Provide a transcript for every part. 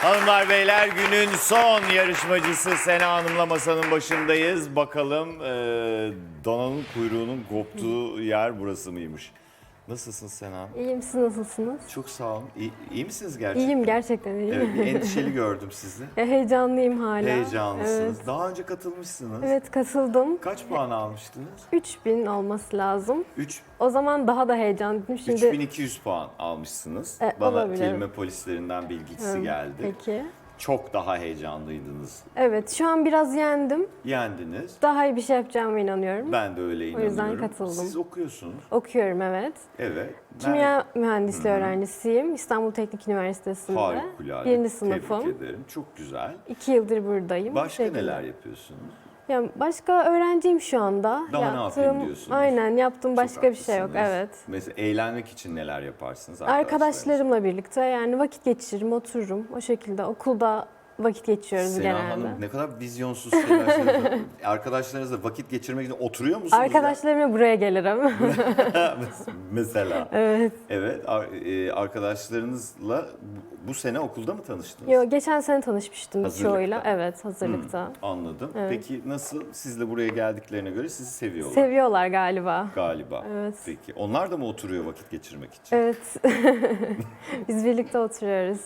Hanımlar beyler günün son yarışmacısı Sena Hanım'la masanın başındayız. Bakalım e, dananın kuyruğunun koptuğu yer burası mıymış? Nasılsın Sena? İyiyim siz nasılsınız? Çok sağ olun. İyi, iyi misiniz gerçekten? İyiyim gerçekten iyiyim. Evet, bir endişeli gördüm sizi. Ya, heyecanlıyım hala. Heyecanlısınız. Evet. Daha önce katılmışsınız. Evet katıldım. Kaç puan almıştınız? 3000 olması lazım. 3 O zaman daha da heyecanlıydım. Şimdi 3200 puan almışsınız. E, Bana olabilir. kelime polislerinden bilgisi Hı, geldi. Peki. Çok daha heyecanlıydınız. Evet şu an biraz yendim. Yendiniz. Daha iyi bir şey yapacağıma inanıyorum. Ben de öyle O inanıyorum. yüzden katıldım. Siz okuyorsunuz. Okuyorum evet. Evet. Kimya mühendisliği öğrencisiyim. İstanbul Teknik Üniversitesi'nde. Harikulade. Birinci Tebrik sınıfım. ederim. Çok güzel. İki yıldır buradayım. Başka Teşekkürler. neler yapıyorsunuz? Ya başka öğrenciyim şu anda. Daha ne yapayım diyorsunuz? Aynen yaptığım başka Çok bir şey yok. Evet. Mesela eğlenmek için neler yaparsınız? Arkadaşlarımla birlikte yani vakit geçiririm, otururum. O şekilde okulda vakit geçiriyoruz Sena genelde. Hanım ne kadar vizyonsuz şeyler söylüyor. Arkadaşlarınızla vakit geçirmek için oturuyor musunuz? ya? Arkadaşlarımla buraya gelirim. Mesela. evet. Evet. e, arkadaşlarınızla bu- sene okulda mı tanıştınız? Yo, geçen sene tanışmıştım Hazırlıkta. çoğuyla. Evet, hazırlıkta. Anladım. Evet. Peki nasıl? Sizle buraya geldiklerine göre sizi seviyorlar Seviyorlar galiba. galiba. Evet. Peki onlar da mı oturuyor vakit geçirmek için? Evet. Biz birlikte oturuyoruz.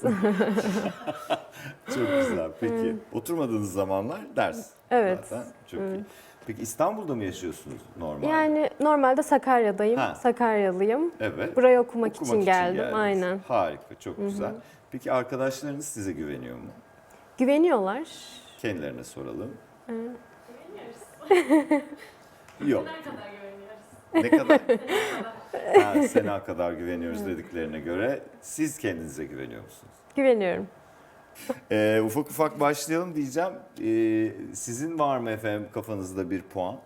Çok güzel. Peki oturmadığınız zamanlar ders. Evet. Zaten çok iyi. Peki İstanbul'da mı yaşıyorsunuz normalde? yani normalde Sakarya'dayım. Ha. Sakaryalıyım. Evet. Buraya okumak, Okumak için geldim. geldiniz. Aynen. Harika, çok güzel. Peki arkadaşlarınız size güveniyor mu? Güveniyorlar. Kendilerine soralım. Yok. Ne kadar? ha, Sena kadar güveniyoruz dediklerine göre siz kendinize güveniyor musunuz? Güveniyorum. Ee, ufak ufak başlayalım diyeceğim. Ee, sizin var mı efendim kafanızda bir puan?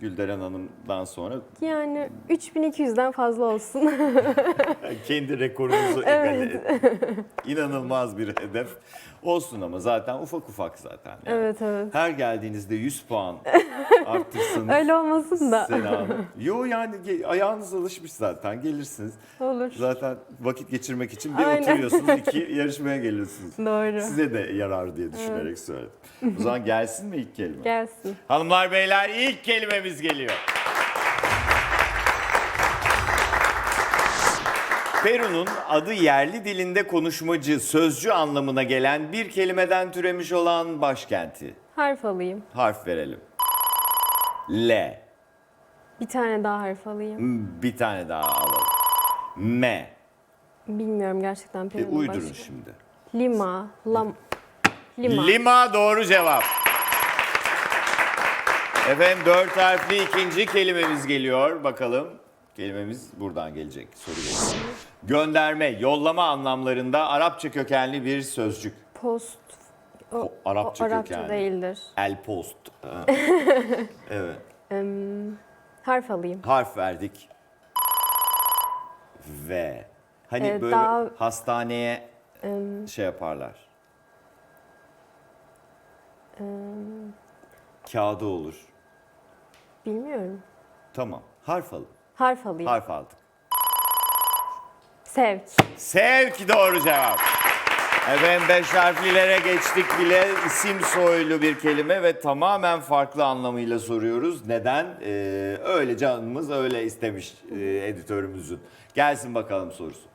Gülderen Hanım'dan sonra Yani 3200'den fazla olsun. kendi rekorunuzu egale. İnanılmaz bir hedef. Olsun ama zaten ufak ufak zaten. yani. evet evet. Her geldiğinizde 100 puan arttırsınız. Öyle olmasın da. Hanım. Yo yani ayağınız alışmış zaten gelirsiniz. Olur. Zaten vakit geçirmek için bir Aynen. oturuyorsunuz, iki yarışmaya geliyorsunuz. Doğru. Size de yarar diye düşünerek söyledim. O zaman gelsin mi ilk kelime? Gelsin. Hanımlar beyler ilk kelimemiz geliyor. Peru'nun adı yerli dilinde konuşmacı, sözcü anlamına gelen bir kelimeden türemiş olan başkenti. Harf alayım. Harf verelim. L. Bir tane daha harf alayım. Bir tane daha alalım. M. Bilmiyorum gerçekten E, Peru'nun uydurun başka. şimdi. Lima. Lam. Lima. Lima doğru cevap. Efendim dört harfli ikinci kelimemiz geliyor. Bakalım kelimemiz buradan gelecek. Soru geliyor. Gönderme, yollama anlamlarında Arapça kökenli bir sözcük. Post. O, O Arapça o Arapça kökenli. değildir. El post. Ha. evet. Em, harf alayım. Harf verdik. V. Hani Ee, böyle daha- hastaneye şey yaparlar. Kağıdı olur. Bilmiyorum. Tamam. Harf alın. Harf alayım. Harf aldık. Sevk. Sevk doğru cevap. Efendim beş harflilere geçtik bile isim soylu bir kelime ve tamamen farklı anlamıyla soruyoruz. Neden? Ee, öyle canımız öyle istemiş e, editörümüzün. Gelsin bakalım sorusu.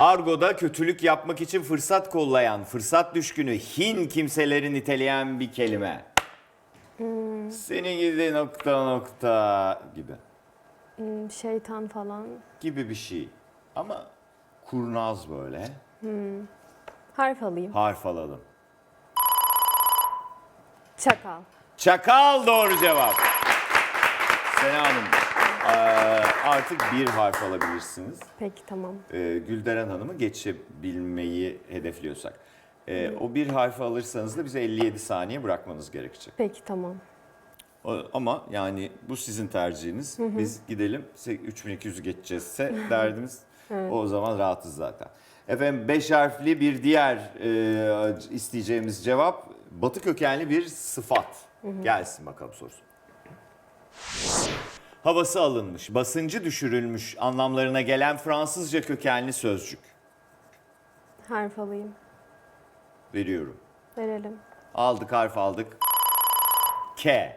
Argo'da kötülük yapmak için fırsat kollayan, fırsat düşkünü, hin kimseleri niteleyen bir kelime. Senin gibi nokta nokta gibi. Hmm, Şeytan falan. gibi bir şey. Ama kurnaz böyle. Harf alayım. Harf alalım. Çakal. Çakal doğru cevap. Sena Hanım artık bir harf alabilirsiniz. Peki tamam. Eee, Gülderen Hanım'ı geçebilmeyi hedefliyorsak. Eee, o bir harfi alırsanız da bize 57 saniye bırakmanız gerekecek. Peki tamam. O- Ama yani bu sizin tercihiniz. Biz gidelim se- 3200'ü geçeceğizse derdiniz. O zaman rahatız zaten. Efendim 5 harfli bir diğer e, isteyeceğimiz cevap batı kökenli bir sıfat. Gelsin bakalım sorusu. Havası alınmış, basıncı düşürülmüş anlamlarına gelen Fransızca kökenli sözcük. Harf alayım. Veriyorum. Verelim. Aldık harf aldık. K.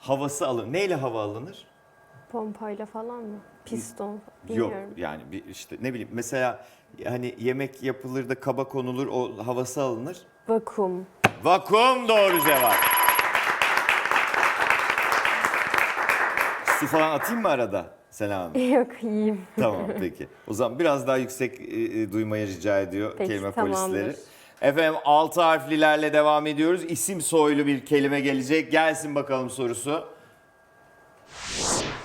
Havası alın. Neyle hava alınır? Pompayla falan mı? Piston. Yok Bilmiyorum. yani bir işte ne bileyim mesela hani yemek yapılır da kaba konulur o havası alınır. Vakum. Vakum doğru cevap. Su falan atayım mı arada Hanım? Yok iyiyim. tamam peki. O zaman biraz daha yüksek e, e, duymayı rica ediyor Peki, kelime tamamdır. polisleri. Efendim altı harflilerle devam ediyoruz. İsim soylu bir kelime gelecek. Gelsin bakalım sorusu.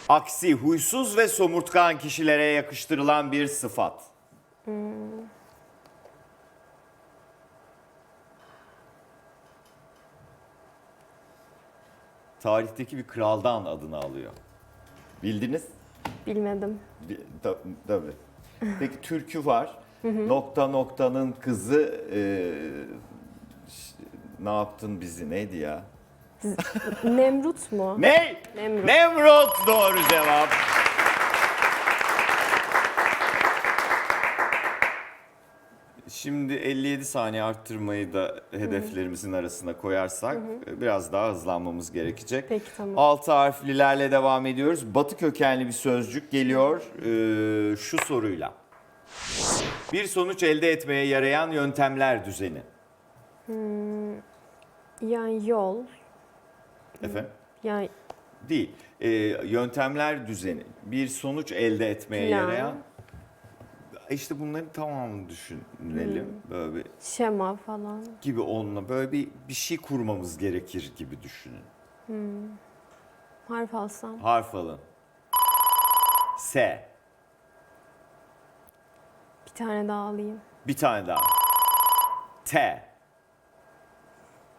Aksi, huysuz ve somurtkan kişilere yakıştırılan bir sıfat. Tarihteki bir kraldan adını alıyor. Bildiniz? Bilmedim. Bi- ta- Tabii. Peki türkü var. Nokta noktanın kızı e, ne yaptın bizi neydi ya? Nemrut mu? Ne? Nemrut. Nemrut doğru cevap. Şimdi 57 saniye arttırmayı da hedeflerimizin arasına koyarsak biraz daha hızlanmamız gerekecek. Peki tamam. Altı harflilerle devam ediyoruz. Batı kökenli bir sözcük geliyor e, şu soruyla. Bir sonuç elde etmeye yarayan yöntemler düzeni. Yani yol. Efendim? Yani Değil. E, yöntemler düzeni. Bir sonuç elde etmeye Plan. yarayan. İşte bunların tamamını düşünelim. Böyle bir şema falan. gibi onunla böyle bir bir şey kurmamız gerekir gibi düşünün. Harf alsam. Harf alın. S. Bir tane daha alayım. Bir tane daha. T.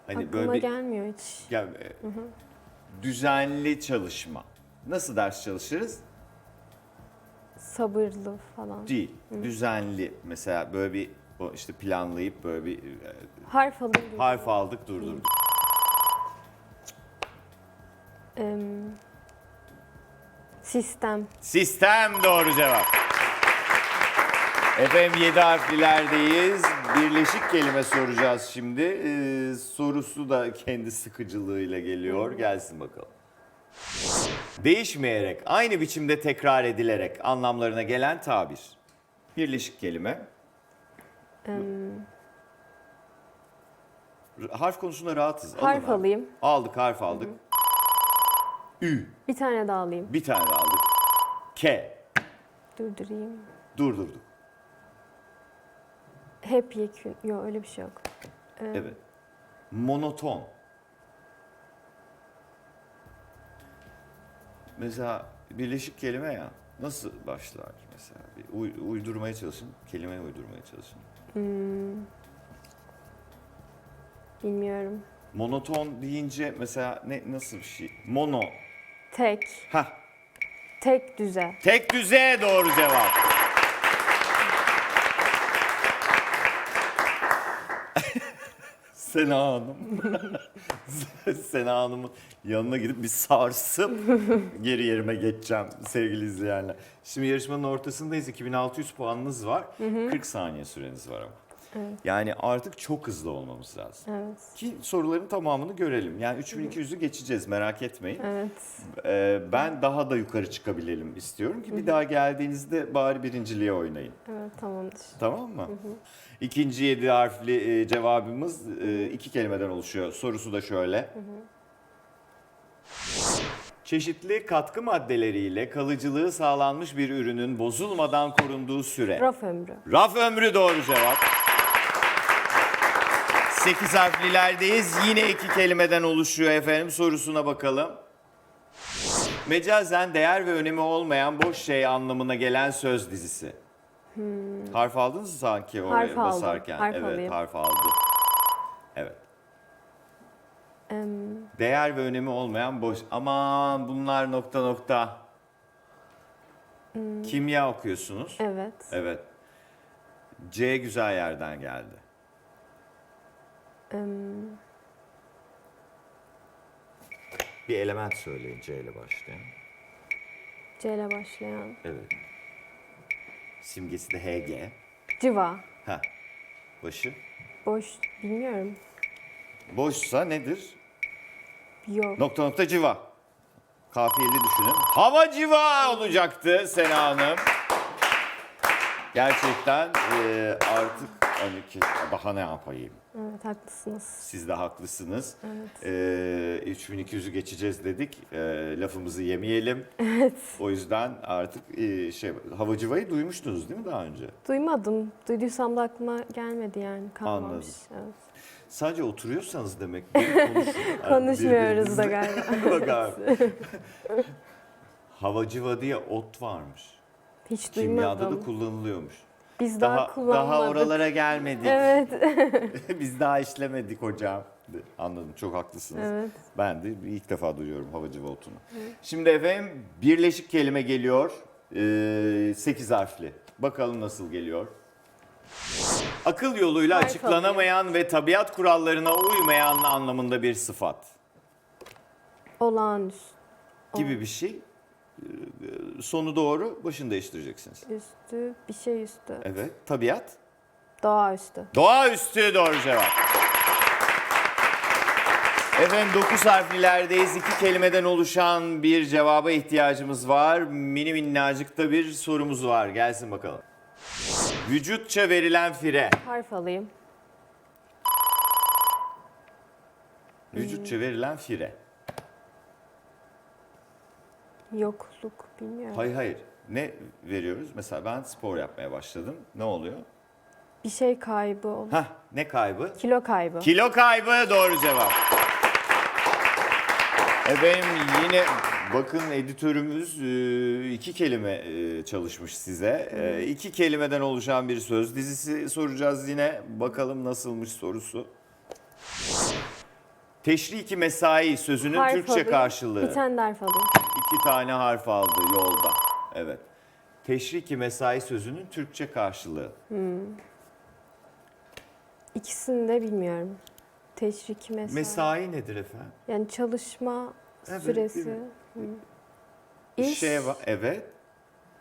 Hani Aklıma böyle bir gelmiyor hiç. ya, e, düzenli çalışma. Nasıl ders çalışırız? Sabırlı falan. Değil. Düzenli. Mesela böyle bir o işte planlayıp böyle bir e, Harf alayım. harf aldık durdurduk. Em, sistem. Sistem doğru cevap. Efendim 7 harflilerdeyiz. Birleşik kelime soracağız şimdi. Ee, sorusu da kendi sıkıcılığıyla geliyor. Gelsin bakalım. Değişmeyerek, aynı biçimde tekrar edilerek anlamlarına gelen tabir. Birleşik kelime. R- Harf konusunda rahatız. Alın harf harf. alayım. Aldık, harf aldık. Ü. Bir tane daha alayım. Bir tane de aldık. K. Durdurayım. Durdurduk. Hep yekün. Yok öyle bir şey yok. Evet. Monoton. Mesela birleşik kelime ya. Nasıl başlar mesela? Bir uy- uydurmaya çalışın. Kelime uydurmaya çalışın. Bilmiyorum. Monoton deyince mesela ne nasıl bir şey? Mono. Tek. Ha. Tek düze. Tek düze doğru cevap. Sena Hanım. Sena Hanım'ın yanına gidip bir sarsıp geri yerime geçeceğim sevgili izleyenler. Şimdi yarışmanın ortasındayız. 2600 puanınız var. 40 saniye süreniz var ama. Evet. Yani artık çok hızlı olmamız lazım. Evet. Ki soruların tamamını görelim. Yani 3200'ü geçeceğiz merak etmeyin. Evet. Ee, ben daha da yukarı çıkabilelim istiyorum ki bir daha geldiğinizde bari birinciliğe oynayın. Evet tamamdır. Tamam mı? İkinci yedi harfli e, cevabımız e, iki kelimeden oluşuyor. Sorusu da şöyle. Çeşitli katkı maddeleriyle kalıcılığı sağlanmış bir ürünün bozulmadan korunduğu süre. Raf ömrü. Raf ömrü doğru cevap. 8 harflilerdeyiz. Yine iki kelimeden oluşuyor efendim. Sorusuna bakalım. Mecazen değer ve önemi olmayan boş şey anlamına gelen söz dizisi. Harf aldınız mı sanki oraya Harf aldım. basarken? Harf evet, alayım. harf aldı. Evet. Em, Değer ve önemi olmayan boş. Aman bunlar nokta nokta. Kimya okuyorsunuz. evet. Evet. C güzel yerden geldi. Bir element söyleyin C ile başlayan. C ile başlayan. Evet. Simgesi de HG. Civa. Ha. Başı. Boş. Bilmiyorum. Boşsa nedir? Yok. Nokta nokta civa. Kafiyeli düşünün. Hava civa olacaktı Sena Hanım. Gerçekten e, artık hani ki daha ne yapayım? Evet haklısınız. Siz de haklısınız. Evet. E, 3200'ü geçeceğiz dedik. E, lafımızı yemeyelim. Evet. O yüzden artık e, şey hava civayı duymuştunuz değil mi daha önce? Duymadım. Duyduysam da aklıma gelmedi yani. Kalmamış. Anladım. Evet. Sadece oturuyorsanız demek konuşun. Konuşmuyoruz da galiba. Bak abi. Havacıva diye ot varmış. Hiç Kimyada duymadım. da kullanılıyormuş. Biz daha, Daha kullanmadık. daha oralara gelmedik. Evet. Biz daha işlemedik hocam. Anladım. Çok haklısınız. evet. Ben de ilk defa duyuyorum havacıva otunu. Şimdi efendim birleşik kelime geliyor. 8 harfli. Bakalım nasıl geliyor. Akıl yoluyla Harf açıklanamayan ve tabiat kurallarına uymayan anlamında bir sıfat Olağanüstü. gibi bir şey. Ee, Sonu doğru, başını değiştireceksiniz. Üstü. Bir şey üstü. Evet, tabiat. Doğaüstü. Doğaüstü doğru cevap. Efendim 9 harflilerdeyiz. İki kelimeden oluşan bir cevaba ihtiyacımız var. Mini minnacıkta bir sorumuz var. Gelsin bakalım. Vücutça verilen fire. Harf alayım. Vücutça verilen fire. Yokluk. Bilmiyorum. Hayır hayır. Ne veriyoruz? Mesela ben spor yapmaya başladım. Ne oluyor? Bir şey kaybı olur. Hah ne kaybı? Kilo kaybı. Kilo kaybı doğru cevap. Efendim yine bakın editörümüz e, iki kelime e, çalışmış size. E, İki kelimeden oluşan bir söz dizisi soracağız yine. Bakalım nasılmış sorusu. Teşriki mesai sözünün Harf Türkçe alayım. karşılığı. Bir tane de harf alayım. İki tane harf aldı yolda. Evet. Teşriki mesai sözünün Türkçe karşılığı. İkisini de bilmiyorum. Teşvik mesai. Mesai nedir efendim? Yani çalışma Evet, süresi. Bir İş, şey. Evet.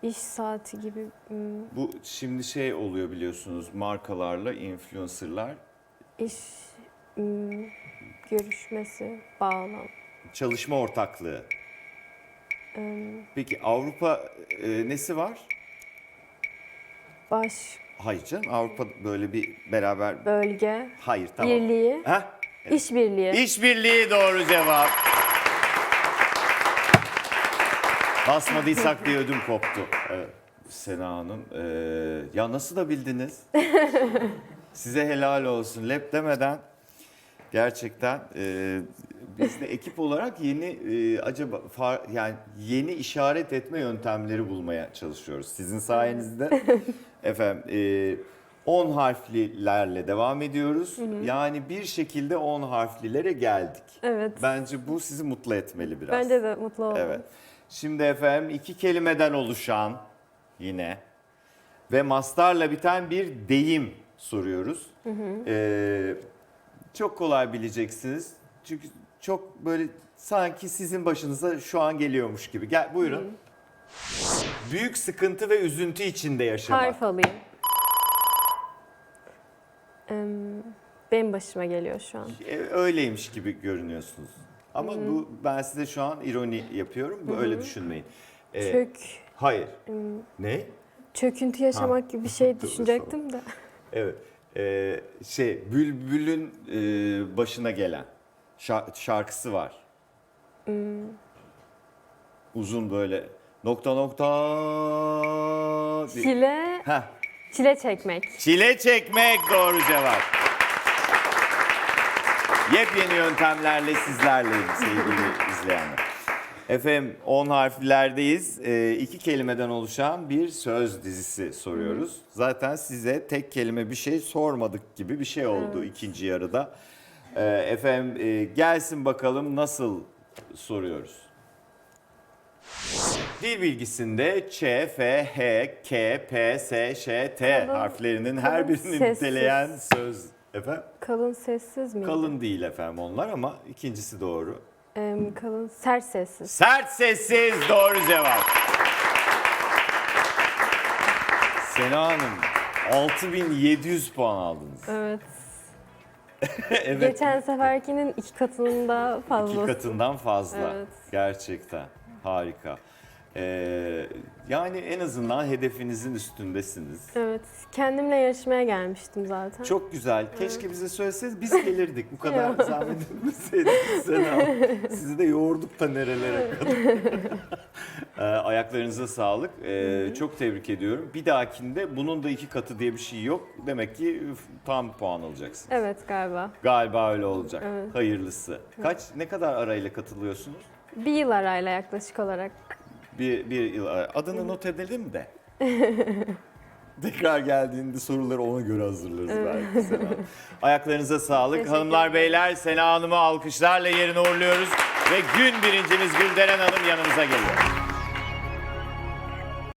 iş saati gibi. hmm, Bu şimdi şey oluyor biliyorsunuz markalarla influencerlar iş hmm, görüşmesi, bağlam. çalışma ortaklığı. Peki Avrupa e, nesi var? Baş, Hayır canım Avrupa böyle bir beraber bölge, hayır tamam. birliği, Heh, işbirliği. İşbirliği doğru cevap. Basmadıysak diye ödüm koptu. Evet. Sena Hanım. e, ya nasıl da bildiniz? Size helal olsun. Lep demeden gerçekten e, biz de ekip olarak yeni e, acaba far- yani yeni işaret etme yöntemleri bulmaya çalışıyoruz. Sizin sayenizde efendim e, 10 harflilerle devam ediyoruz. Yani bir şekilde 10 harflilere geldik. Evet. Bence bu sizi mutlu etmeli biraz. Bence de mutlu oldum. Evet. Şimdi efendim iki kelimeden oluşan yine ve mastarla biten bir deyim soruyoruz. Ee, çok kolay bileceksiniz. Çünkü çok böyle sanki sizin başınıza şu an geliyormuş gibi. Gel buyurun. Büyük sıkıntı ve üzüntü içinde yaşamak. Harf alayım. Em, benim başıma geliyor şu an. E, Öyleymiş gibi görünüyorsunuz. Ama bu ben size şu an ironi yapıyorum. Bu öyle düşünmeyin. Ee, Çök, Hayır. Ne? çöküntü yaşamak gibi bir şey düşünecektim de. Evet. Ee, şey Bülbül'ün e, başına gelen şarkısı var. Uzun böyle nokta nokta. Çile, Heh, çile çekmek. Çile çekmek doğru cevap. Yepyeni yöntemlerle sizlerleyim sevgili izleyenler. Efendim 10 harflerdeyiz. Ee, iki kelimeden oluşan bir söz dizisi soruyoruz. Zaten size tek kelime bir şey sormadık gibi bir şey oldu ikinci yarıda. Ee, efendim e, gelsin bakalım nasıl soruyoruz. Dil bilgisinde Ç, F, H, K, P, S, Ş, T Kalın- harflerinin her kalın birini sessiz. niteleyen söz. Efendim? Kalın sessiz miydi? Kalın değil efendim onlar ama ikincisi doğru. Em, kalın, sert sessiz. Sert sessiz doğru cevap. Sena Hanım 6700 puan aldınız. Evet. evet. Geçen seferkinin iki katının da fazlası. İki katından fazla. Evet. Gerçekten. Harika. Ee, yani en azından hedefinizin üstündesiniz. Evet. Kendimle yarışmaya gelmiştim zaten. Çok güzel. Keşke bize söyleseydiniz biz gelirdik. Bu kadar Yok. zahmet ama Sizi de yoğurduk da nerelere kadar. Ee, ayaklarınıza sağlık. Ee, çok tebrik ediyorum. Bir dahakinde bunun da iki katı diye bir şey yok. Demek ki tam puan alacaksınız. Evet galiba. Galiba öyle olacak. Evet. Hayırlısı. Kaç, ne kadar arayla katılıyorsunuz? Bir yıl arayla yaklaşık olarak. Bir, bir yıl ara. Adını not edelim de. Tekrar geldiğinde soruları ona göre hazırlarız belki Sena. Ayaklarınıza sağlık. Teşekkür Hanımlar beyler Sena Hanım'ı alkışlarla yerine uğurluyoruz. Ve gün birincimiz Gülderen Hanım yanımıza geliyor.